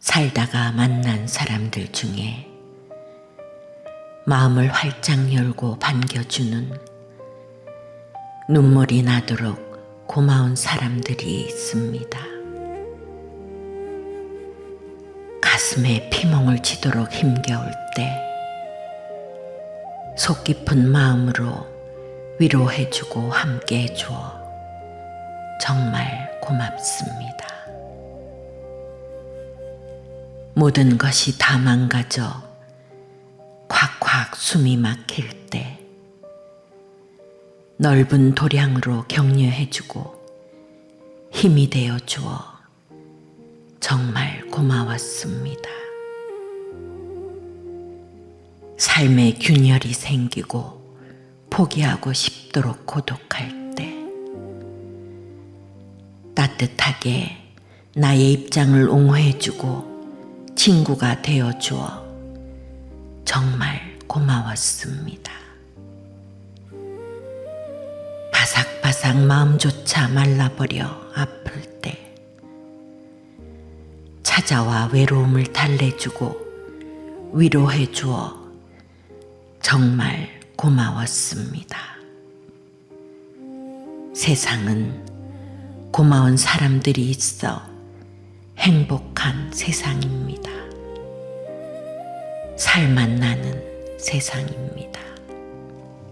살다가 만난 사람들 중에 마음을 활짝 열고 반겨주는 눈물이 나도록 고마운 사람들이 있습니다. 가슴에 피멍을 치도록 힘겨울 때 속 깊은 마음으로 위로해주고 함께 해주어 정말 고맙습니다. 모든 것이 다 망가져 콱콱 숨이 막힐 때 넓은 도량으로 격려해주고 힘이 되어 주어 정말 고마웠습니다. 삶에 균열이 생기고 포기하고 싶도록 고독할 때 따뜻하게 나의 입장을 옹호해주고 친구가 되어 주어 정말 고마웠습니다. 바삭바삭 마음조차 말라버려 아플 때 찾아와 외로움을 달래주고 위로해 주어 정말 고마웠습니다. 세상은 고마운 사람들이 있어 행복한 세상입니다. 살만 나는 세상입니다.